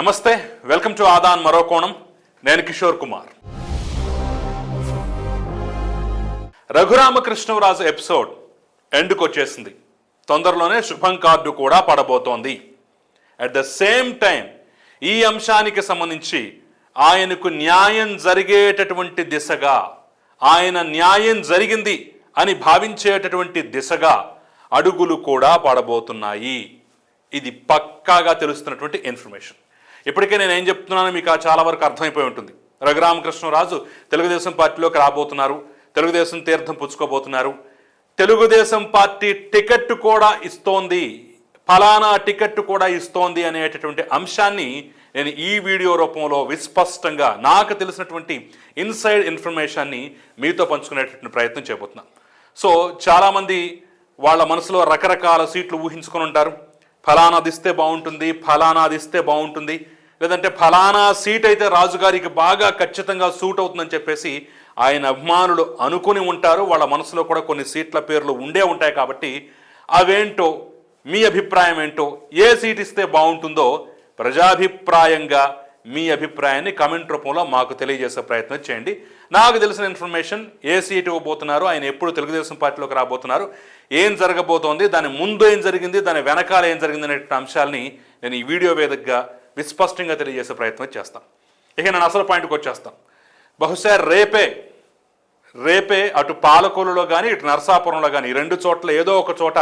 నమస్తే welcome to Aadan మరో కోణం. నేను కిషోర్ కుమార్. రఘురామకృష్ణరాజు ఎపిసోడ్ ఎండ్కు వచ్చేసింది తొందరలోనే శుభం కార్డు కూడా పడబోతోంది. అట్ ద సేమ్ టైం ఈ అంశానికి సంబంధించి ఆయనకు న్యాయం జరిగేటటువంటి దిశగా ఆయన న్యాయం జరిగింది అని భావించేటటువంటి దిశగా అడుగులు కూడా పడబోతున్నాయి. ఇది పక్కాగా తెలుస్తున్నటువంటి ఇన్ఫర్మేషన్. ఇప్పటికే నేను ఏం చెప్తున్నానో మీకు చాలా వరకు అర్థమైపోయి ఉంటుంది. రఘురామకృష్ణరాజు తెలుగుదేశం పార్టీలోకి రాబోతున్నారు. తెలుగుదేశం తీర్థం పుచ్చుకోబోతున్నారు. తెలుగుదేశం పార్టీ టికెట్ కూడా ఇస్తోంది. ఫలానా టికెట్ కూడా ఇస్తోంది అనేటటువంటి అంశాన్ని నేను ఈ వీడియో రూపంలో విస్పష్టంగా నాకు తెలిసినటువంటి ఇన్సైడ్ ఇన్ఫర్మేషన్ని మీతో పంచుకునేటటువంటి ప్రయత్నం చేయబోతున్నాను. సో చాలామంది వాళ్ళ మనసులో రకరకాల సీట్లు ఊహించుకొని ఉంటారు. ఫలానాది ఇస్తే బాగుంటుంది ఫలానాది ఇస్తే బాగుంటుంది. లేదంటే ఫలానా సీట్ అయితే రాజుగారికి బాగా ఖచ్చితంగా సూట్ అవుతుందని చెప్పేసి ఆయన అభిమానులు అనుకుని ఉంటారు. వాళ్ళ మనసులో కూడా కొన్ని సీట్ల పేర్లు ఉండే ఉంటాయి కాబట్టి అవేంటో మీ అభిప్రాయం ఏంటో ఏ సీట్ ఇస్తే బాగుంటుందో ప్రజాభిప్రాయంగా మీ అభిప్రాయాన్ని కమెంట్ రూపంలో మాకు తెలియజేసే ప్రయత్నం చేయండి. నాకు తెలిసిన ఇన్ఫర్మేషన్ ఏ సీట్ ఇవ్వబోతున్నారు ఆయన ఎప్పుడు తెలుగుదేశం పార్టీలోకి రాబోతున్నారు ఏం జరగబోతోంది దాని ముందు ఏం జరిగింది దాని వెనకాల ఏం జరిగింది అనేటువంటి అంశాలని నేను ఈ వీడియో వేదికగా విస్పష్టంగా తెలియజేసే ప్రయత్నం చేస్తాను. ఇక నేను అసలు పాయింట్కి వచ్చేస్తాను. బహుశా రేపే రేపే అటు పాలకొలులో కానీ ఇటు నరసాపురంలో కానీ రెండు చోట్ల ఏదో ఒక చోట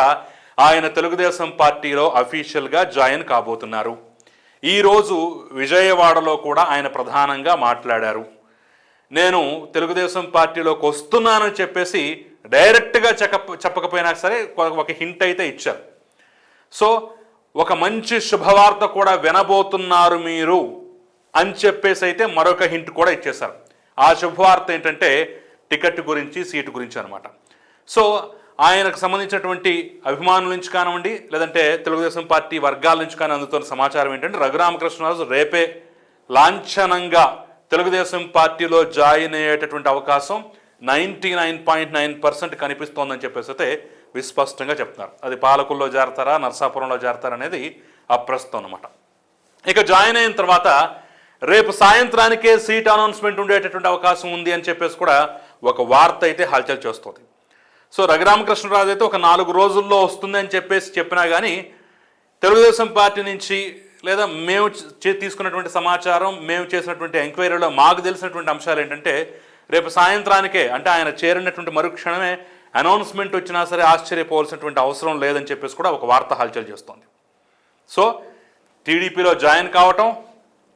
ఆయన తెలుగుదేశం పార్టీలో అఫీషియల్గా జాయిన్ కాబోతున్నారు. ఈరోజు విజయవాడలో కూడా ఆయన ప్రధానంగా మాట్లాడారు. నేను తెలుగుదేశం పార్టీలోకి వస్తున్నానని చెప్పేసి డైరెక్ట్గా చెక్క చెప్పకపోయినా సరే ఒక- ఒక హింట్ అయితే ఇచ్చారు. సో ఒక మంచి శుభవార్త కూడా వినబోతున్నారు మీరు అని చెప్పేసి అయితే మరొక హింట్ కూడా ఇచ్చేశారు. ఆ శుభవార్త ఏంటంటే టికెట్ గురించి సీటు గురించి అనమాట సో ఆయనకు సంబంధించినటువంటి అభిమానుల నుంచి కానివ్వండి లేదంటే తెలుగుదేశం పార్టీ వర్గాల నుంచి కానీ అందుతున్న సమాచారం ఏంటంటే రఘురామకృష్ణరాజు రేపే లాంఛనంగా తెలుగుదేశం పార్టీలో జాయిన్ అయ్యేటటువంటి అవకాశం ninety nine point nine percent కనిపిస్తోందని చెప్పేసి అయితే విస్పష్టంగా చెప్తున్నారు. అది పాలకుల్లో చేరతారా నర్సాపురంలో చేరతారా అనేది అప్రస్తుతం అనమాట ఇక జాయిన్ అయిన తర్వాత రేపు సాయంత్రానికే సీట్ అనౌన్స్మెంట్ ఉండేటటువంటి అవకాశం ఉంది అని చెప్పేసి కూడా ఒక వార్త అయితే హల్చల్ చేస్తుంది. సో రఘురామకృష్ణరాజు అయితే ఒక నాలుగు రోజుల్లో వస్తుంది అని చెప్పేసి చెప్పినా కానీ తెలుగుదేశం పార్టీ నుంచి లేదా మేము చే- తీసుకున్నటువంటి సమాచారం మేము చేసినటువంటి ఎంక్వైరీలో మాకు తెలిసినటువంటి అంశాలు ఏంటంటే రేపు సాయంత్రానికే అంటే ఆయన చేరినటువంటి మరుక్షణమే అనౌన్స్మెంట్ వచ్చినా సరే ఆశ్చర్యపోవాల్సినటువంటి అవసరం లేదని చెప్పేసి కూడా ఒక వార్త హల్చల్ చేస్తోంది. సో టీడీపీలో జాయిన్ కావటం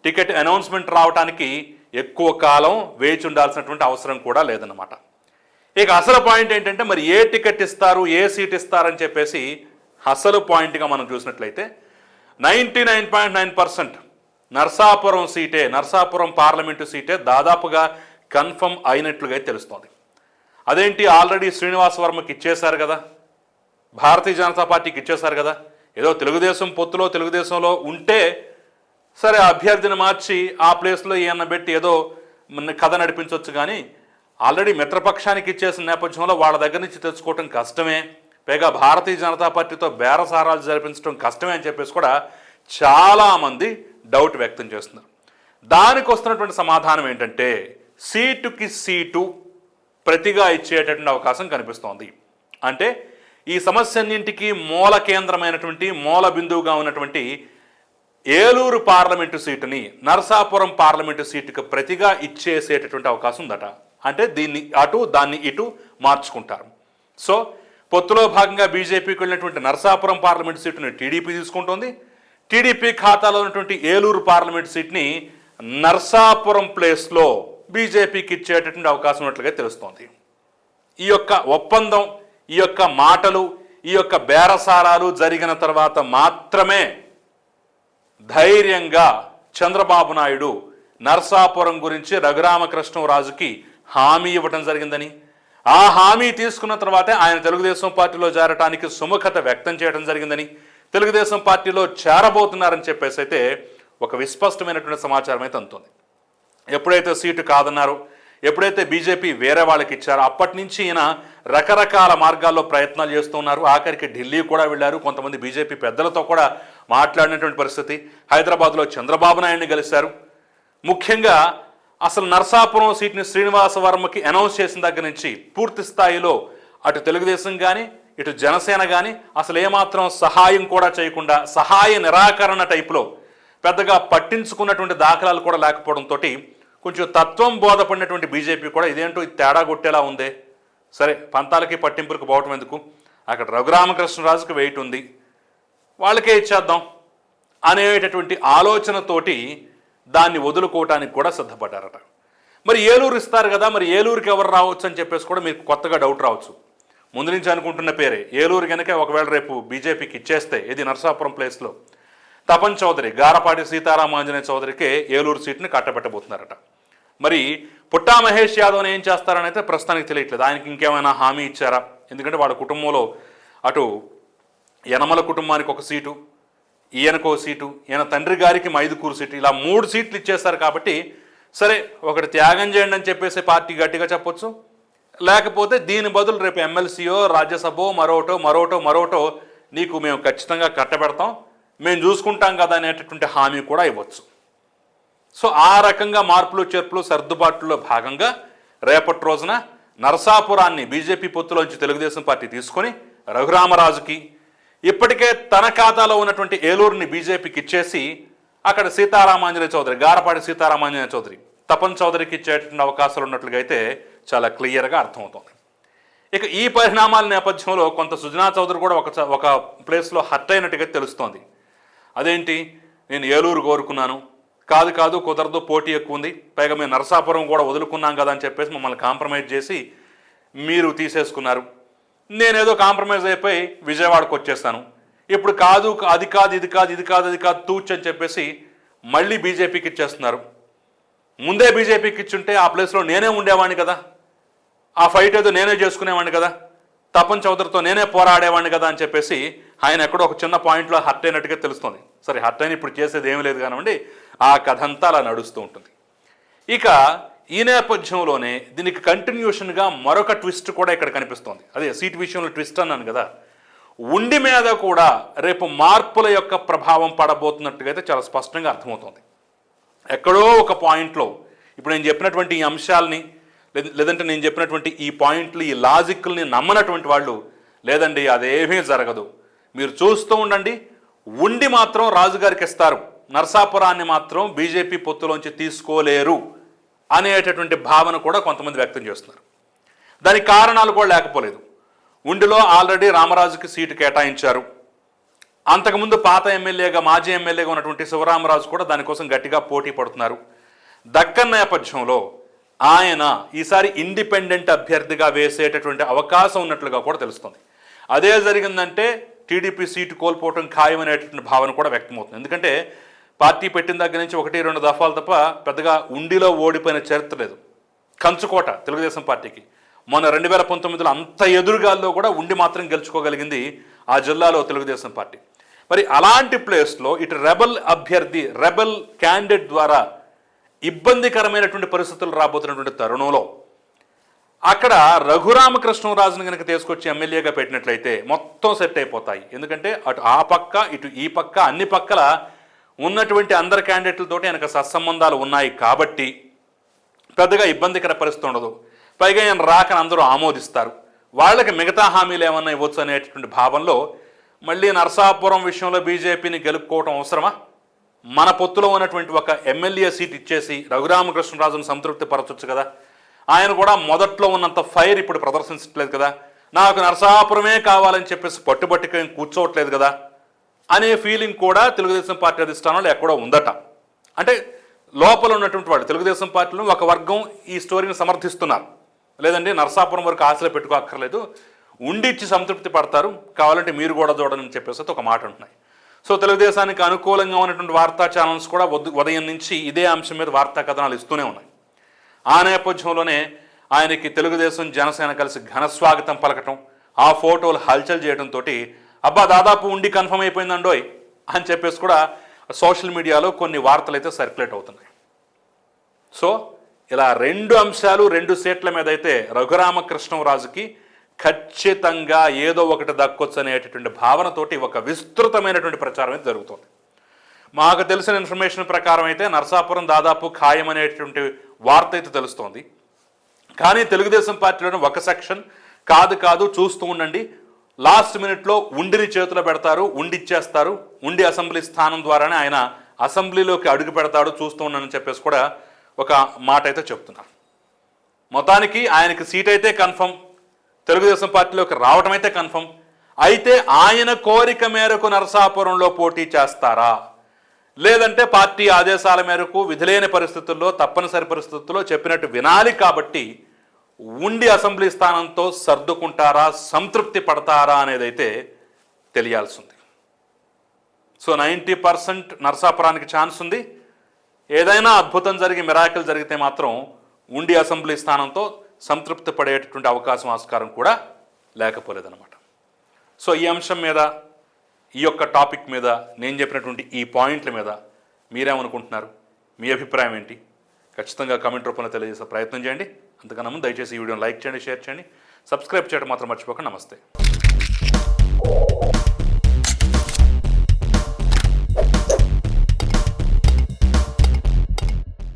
టికెట్ అనౌన్స్మెంట్ రావడానికి ఎక్కువ కాలం వేచి ఉండాల్సినటువంటి అవసరం కూడా లేదన్నమాట. ఇక అసలు పాయింట్ ఏంటంటే మరి ఏ టికెట్ ఇస్తారు ఏ సీట్ ఇస్తారని చెప్పేసి అసలు పాయింట్గా మనం చూసినట్లయితే ninety nine point nine percent Narsapuram సీటే Narsapuram parliament సీటే దాదాపుగా కన్ఫర్మ్ అయినట్లుగా తెలుస్తోంది. అదేంటి ఆల్రెడీ శ్రీనివాస్ వర్మకి ఇచ్చేశారు కదా? భారతీయ జనతా పార్టీకి ఇచ్చేశారు కదా? ఏదో తెలుగుదేశం పొత్తులో తెలుగుదేశంలో ఉంటే సరే అభ్యర్థిని మార్చి ఆ ప్లేస్లో ఏమన్నా పెట్టి ఏదో కథ నడిపించవచ్చు కానీ ఆల్రెడీ మిత్రపక్షానికి ఇచ్చేసిన నేపథ్యంలో వాళ్ళ దగ్గర నుంచి తెచ్చుకోవటం కష్టమే. పైగా భారతీయ జనతా పార్టీతో బేరసారాలు జరిపించడం కష్టమే అని చెప్పేసి కూడా చాలామంది డౌట్ వ్యక్తం చేస్తున్నారు. దానికి వస్తున్నటువంటి సమాధానం ఏంటంటే సీటుకి సీటు ప్రతిగా ఇచ్చేటటువంటి అవకాశం కనిపిస్తోంది. అంటే ఈ సమస్యన్నింటికి మూల కేంద్రమైనటువంటి మూల బిందువుగా ఉన్నటువంటి ఏలూరు పార్లమెంటు సీటుని నరసాపురం పార్లమెంటు సీటుకు ప్రతిగా ఇచ్చేసేటటువంటి అవకాశం ఉందట. అంటే దీన్ని అటు దాన్ని ఇటు మార్చుకుంటారు. సో పొత్తులో భాగంగా బీజేపీకి వెళ్ళినటువంటి నరసాపురం పార్లమెంటు సీటును టీడీపీ తీసుకుంటోంది. టీడీపీ ఖాతాలో ఉన్నటువంటి ఏలూరు పార్లమెంటు సీట్ని నర్సాపురం ప్లేస్లో బీజేపీకి ఇచ్చేటటువంటి అవకాశం ఉన్నట్లుగా తెలుస్తోంది. ఈ యొక్క ఒప్పందం ఈ యొక్క మాటలు ఈ యొక్క బేరసారాలు జరిగిన తర్వాత మాత్రమే ధైర్యంగా చంద్రబాబు నాయుడు నర్సాపురం గురించి రఘురామకృష్ణరాజుకి హామీ ఇవ్వటం జరిగిందని ఆ హామీ తీసుకున్న తర్వాతే ఆయన తెలుగుదేశం పార్టీలో చేరటానికి సుముఖత వ్యక్తం చేయడం జరిగిందని తెలుగుదేశం పార్టీలో చేరబోతున్నారని చెప్పేసి అయితే ఒక విస్పష్టమైనటువంటి సమాచారం అయితే అందుతుంది. ఎప్పుడైతే సీటు కాదన్నారో ఎప్పుడైతే బీజేపీ వేరే వాళ్ళకి ఇచ్చారో అప్పటి నుంచి ఈయన రకరకాల మార్గాల్లో ప్రయత్నాలు చేస్తున్నారు ఆఖరికి ఢిల్లీ కూడా వెళ్ళారు. కొంతమంది బీజేపీ పెద్దలతో కూడా మాట్లాడినటువంటి పరిస్థితి. హైదరాబాద్లో చంద్రబాబు నాయుడిని కలిశారు ముఖ్యంగా అసలు నర్సాపురం సీట్ని శ్రీనివాస వర్మకి అనౌన్స్ చేసిన దగ్గర నుంచి పూర్తి స్థాయిలో అటు తెలుగుదేశం కానీ ఇటు జనసేన కానీ అసలు ఏమాత్రం సహాయం కూడా చేయకుండా సహాయ నిరాకరణ టైపులో పెద్దగా పట్టించుకున్నటువంటి దాఖలాలు కూడా లేకపోవడంతో కొంచెం తత్వం బోధపడినటువంటి బీజేపీ కూడా ఇదేంటో తేడా కొట్టేలా ఉందే. సరే పంతాలకి పట్టింపులకు పోవటం ఎందుకు? అక్కడ రఘురామకృష్ణరాజుకి వెయిట్ ఉంది. వాళ్ళకే ఇచ్చేద్దాం అనేటటువంటి ఆలోచనతోటి దాన్ని వదులుకోవటానికి కూడా సిద్ధపడ్డారట. మరి ఏలూరు ఇస్తారు కదా మరి ఏలూరుకి ఎవరు రావచ్చు అని చెప్పేసి కూడా మీకు కొత్తగా డౌట్ రావచ్చు. ముందు నుంచి అనుకుంటున్న పేరే ఏలూరు కనుక ఒకవేళ రేపు బీజేపీకి ఇచ్చేస్తే ఇది నరసాపురం ప్లేస్లో తపన్ చౌదరి గారపాటి సీతారామాంజనేయ చౌదరికి ఏలూరు సీట్ని కట్టబెట్టబోతున్నారట. మరి పుట్టా మహేష్ యాదవ్ని ఏం చేస్తారని అయితే ప్రస్తుతానికి తెలియట్లేదు. ఆయనకి ఇంకేమైనా హామీ ఇచ్చారా? ఎందుకంటే వాళ్ళ కుటుంబంలో అటు యనమల కుటుంబానికి ఒక సీటు ఈయనకో సీటు ఈయన తండ్రి గారికి మైదుకూరు సీటు ఇలా మూడు సీట్లు ఇచ్చేస్తారు కాబట్టి సరే ఒకటి త్యాగం చేయండి అని చెప్పేసి పార్టీ గట్టిగా చెప్పొచ్చు. లేకపోతే దీని బదులు రేపు ఎమ్మెల్సీయో రాజ్యసభో మరోటో మరోటో మరోటో నీకు మేము ఖచ్చితంగా కట్టబెడతాం. మేము చూసుకుంటాం కదా అనేటటువంటి హామీ కూడా ఇవ్వచ్చు. సో ఆ రకంగా మార్పులు చేర్పులు సర్దుబాట్లలో భాగంగా రేపటి రోజున నరసాపురాన్ని బీజేపీ పొత్తులోంచి తెలుగుదేశం పార్టీ తీసుకొని రఘురామరాజుకి ఇప్పటికే తన ఖాతాలో ఉన్నటువంటి ఏలూరుని బీజేపీకి ఇచ్చేసి అక్కడ సీతారామాంజనేయ చౌదరి గారపాటి సీతారామాంజనేయ చౌదరి తపన్ చౌదరికి ఇచ్చేటువంటి అవకాశాలు ఉన్నట్లుగా అయితే చాలా క్లియర్గా అర్థమవుతోంది. ఇక ఈ పరిణామాల నేపథ్యంలో కొంత సుజనా చౌదరి కూడా ఒక ఒక ప్లేస్లో హర్ట్ అయినట్టుగా తెలుస్తోంది. అదేంటి? నేను ఏలూరు కోరుకున్నాను. కాదు కాదు కుదరదు పోటీ ఎక్కువ ఉంది. పైగా మేము నరసాపురం కూడా వదులుకున్నాం కదా అని చెప్పేసి మమ్మల్ని కాంప్రమైజ్ చేసి మీరు తీసేసుకున్నారు. నేనేదో కాంప్రమైజ్ అయిపోయి విజయవాడకు వచ్చేస్తాను. ఇప్పుడు కాదు అది కాదు ఇది కాదు ఇది కాదు అది కాదు తూచ్ అని చెప్పేసి మళ్ళీ బీజేపీకి ఇచ్చేస్తున్నారు. ముందే బీజేపీకి ఇచ్చుంటే ఆ ప్లేస్లో నేనే ఉండేవాడిని కదా. ఆ ఫైట్ ఏదో నేనే చేసుకునేవాడిని కదా. తపన్ చౌదరితో నేనే పోరాడేవాడిని కదా అని చెప్పేసి ఆయన ఎక్కడో ఒక చిన్న పాయింట్లో హర్ట్ అయినట్టుగా తెలుస్తుంది. సరే హర్ట్ అయిన ఇప్పుడు చేసేది ఏమీ లేదు కానివ్వండి ఆ కథ అంతా అలా నడుస్తూ ఉంటుంది. ఇక ఈ నేపథ్యంలోనే దీనికి కంటిన్యూషన్గా మరొక ట్విస్ట్ కూడా ఇక్కడ కనిపిస్తోంది. అదే సీట్ విషయంలో ట్విస్ట్ అన్నాను కదా. ఉండి మీద కూడా రేపు మార్పుల యొక్క ప్రభావం పడబోతున్నట్టుగా అయితే చాలా స్పష్టంగా అర్థమవుతోంది. ఎక్కడో ఒక పాయింట్లో ఇప్పుడు నేను చెప్పినటువంటి ఈ అంశాలని లేదంటే నేను చెప్పినటువంటి ఈ పాయింట్లు ఈ లాజిక్ల్ని నమ్మనటువంటి వాళ్ళు లేదండి అదేమీ జరగదు. మీరు చూస్తూ ఉండండి. ఉండి మాత్రం రాజుగారికి ఇస్తారు. నర్సాపురాన్ని మాత్రం బీజేపీ పొత్తులోంచి తీసుకోలేరు. అనేటటువంటి భావన కూడా కొంతమంది వ్యక్తం చేస్తున్నారు. దానికి కారణాలు కూడా లేకపోలేదు. ఉండిలో ఆల్రెడీ రామరాజుకి సీటు కేటాయించారు. అంతకుముందు పాత ఎమ్మెల్యేగా మాజీ ఎమ్మెల్యేగా ఉన్నటువంటి శివరామరాజు కూడా దానికోసం గట్టిగా పోటీ పడుతున్నారు. దక్కన్ నేపథ్యంలో ఆయన ఈసారి ఇండిపెండెంట్ అభ్యర్థిగా వేసేటటువంటి అవకాశం ఉన్నట్లుగా కూడా తెలుస్తుంది. అదే జరిగిందంటే టీడీపీ సీటు కోల్పోవటం ఖాయమనేటటువంటి భావన కూడా వ్యక్తమవుతుంది. ఎందుకంటే పార్టీ పెట్టిన దగ్గర నుంచి ఒకటి రెండు దఫాలు తప్ప పెద్దగా ఉండిలో ఓడిపోయిన చరిత్ర లేదు. కంచుకోట తెలుగుదేశం పార్టీకి. మొన్న రెండు వేల పంతొమ్మిదిలో అంత ఎదురుగాల్లో కూడా ఉండి మాత్రం గెలుచుకోగలిగింది ఆ జిల్లాలో తెలుగుదేశం పార్టీ. మరి అలాంటి ప్లేస్లో ఇటు రెబల్ అభ్యర్థి రెబల్ క్యాండిడేట్ ద్వారా ఇబ్బందికరమైనటువంటి పరిస్థితులు రాబోతున్నటువంటి తరుణంలో అక్కడ రఘురామకృష్ణరాజును కనుక తీసుకొచ్చి ఎమ్మెల్యేగా పెట్టినట్లయితే మొత్తం సెట్ అయిపోతాయి. ఎందుకంటే అటు ఆ పక్క ఇటు ఈ పక్క అన్ని పక్కల ఉన్నటువంటి అందరి క్యాండిడేట్లతోటి ఆయనకు సత్సంబంధాలు ఉన్నాయి కాబట్టి పెద్దగా ఇబ్బందికర పరిస్థితి ఉండదు. పైగా ఆయన రాకని అందరూ ఆమోదిస్తారు. వాళ్ళకి మిగతా హామీలు ఏమన్నా ఇవ్వచ్చు అనేటటువంటి భావంలో మళ్ళీ నరసాపురం విషయంలో బీజేపీని గెలుపుకోవటం అవసరమా? మన పొత్తులో ఉన్నటువంటి ఒక ఎమ్మెల్యే సీట్ ఇచ్చేసి రఘురామకృష్ణరాజును సంతృప్తి పరచొచ్చు కదా. ఆయన కూడా మొదట్లో ఉన్నంత ఫైర్ ఇప్పుడు ప్రదర్శించట్లేదు కదా. నాకు నరసాపురమే కావాలని చెప్పేసి పట్టుబట్టుకొని కూర్చోవట్లేదు కదా. అనే ఫీలింగ్ కూడా తెలుగుదేశం పార్టీ అధిష్టానంలో ఎక్కడో ఉందట. అంటే లోపల ఉన్నటువంటి వాళ్ళు తెలుగుదేశం పార్టీలో ఒక వర్గం ఈ స్టోరీని సమర్థిస్తున్నారు. లేదండి నరసాపురం వరకు ఆశలు పెట్టుకోక్కర్లేదు. ఉండిచ్చి సంతృప్తి పడతారు. కావాలంటే మీరు కూడా చూడని చెప్పేసి ఒక మాట ఉంటున్నాయి సో తెలుగుదేశానికి అనుకూలంగా ఉన్నటువంటి వార్తా ఛానల్స్ కూడా ఉదయం నుంచి ఇదే అంశం మీద వార్తా కథనాలు ఇస్తూనే ఉన్నాయి. ఆ నేపథ్యంలోనే ఆయనకి తెలుగుదేశం జనసేన కలిసి ఘన స్వాగతం పలకటం ఆ ఫోటోలు హల్చల్ చేయడంతో అబ్బా దాదాపు ఉండి కన్ఫర్మ్ అయిపోయిందండోయ్ అని చెప్పేసి కూడా సోషల్ మీడియాలో కొన్ని వార్తలు అయితే సర్క్యులేట్ అవుతున్నాయి. సో ఇలా రెండు అంశాలు రెండు సీట్ల మీద అయితే రఘురామకృష్ణరాజుకి ఖచ్చితంగా ఏదో ఒకటి దక్కొచ్చు అనేటటువంటి భావనతోటి ఒక విస్తృతమైనటువంటి ప్రచారం అయితే జరుగుతుంది. మాకు తెలిసిన ఇన్ఫర్మేషన్ ప్రకారం అయితే నరసాపురం దాదాపు ఖాయం అనేటువంటి వార్త అయితే తెలుస్తోంది. కానీ తెలుగుదేశం పార్టీలోని ఒక సెక్షన్ కాదు కాదు చూస్తూ ఉండండి లాస్ట్ మినిట్లో ఉండిని చేతిలో పెడతారు ఉండిచ్చేస్తారు. ఉండి అసెంబ్లీ స్థానం ద్వారానే ఆయన అసెంబ్లీలోకి అడుగు పెడతాడు చూస్తూ ఉన్నానని చెప్పేసి కూడా ఒక మాట అయితే చెప్తున్నారు. మొత్తానికి ఆయనకి సీట్ అయితే కన్ఫర్మ్ తెలుగుదేశం పార్టీలోకి రావటం అయితే కన్ఫర్మ్. అయితే ఆయన కోరిక మేరకు నరసాపురంలో పోటీ చేస్తారా? లేదంటే పార్టీ ఆదేశాల మేరకు విధిలేని పరిస్థితుల్లో తప్పనిసరి పరిస్థితుల్లో చెప్పినట్టు వినాలి కాబట్టి ఉండి అసెంబ్లీ స్థానంతో సర్దుకుంటారా సంతృప్తి పడతారా అనేది అయితే తెలియాల్సి ఉంది సో నైంటీ పర్సెంట్ నరసాపురానికి ఛాన్స్ ఉంది. ఏదైనా అద్భుతం జరిగి మిరాకిల్ జరిగితే మాత్రం ఉండి అసెంబ్లీ స్థానంతో సంతృప్తి పడేటటువంటి అవకాశం ఆస్కారం కూడా లేకపోలేదన్నమాట. సో ఈ అంశం మీద ఈ యొక్క టాపిక్ మీద నేను చెప్పినటువంటి ఈ పాయింట్ల మీద మీరేమనుకుంటున్నారు? మీ అభిప్రాయం ఏంటి? ఖచ్చితంగా కమెంట్ రూపంలో తెలియజేసే ప్రయత్నం చేయండి. అంతకన్నా ముందు దయచేసి ఈ వీడియోని లైక్ చేయండి షేర్ చేయండి. సబ్స్క్రైబ్ చేయడం మాత్రం మర్చిపోకండి. నమస్తే.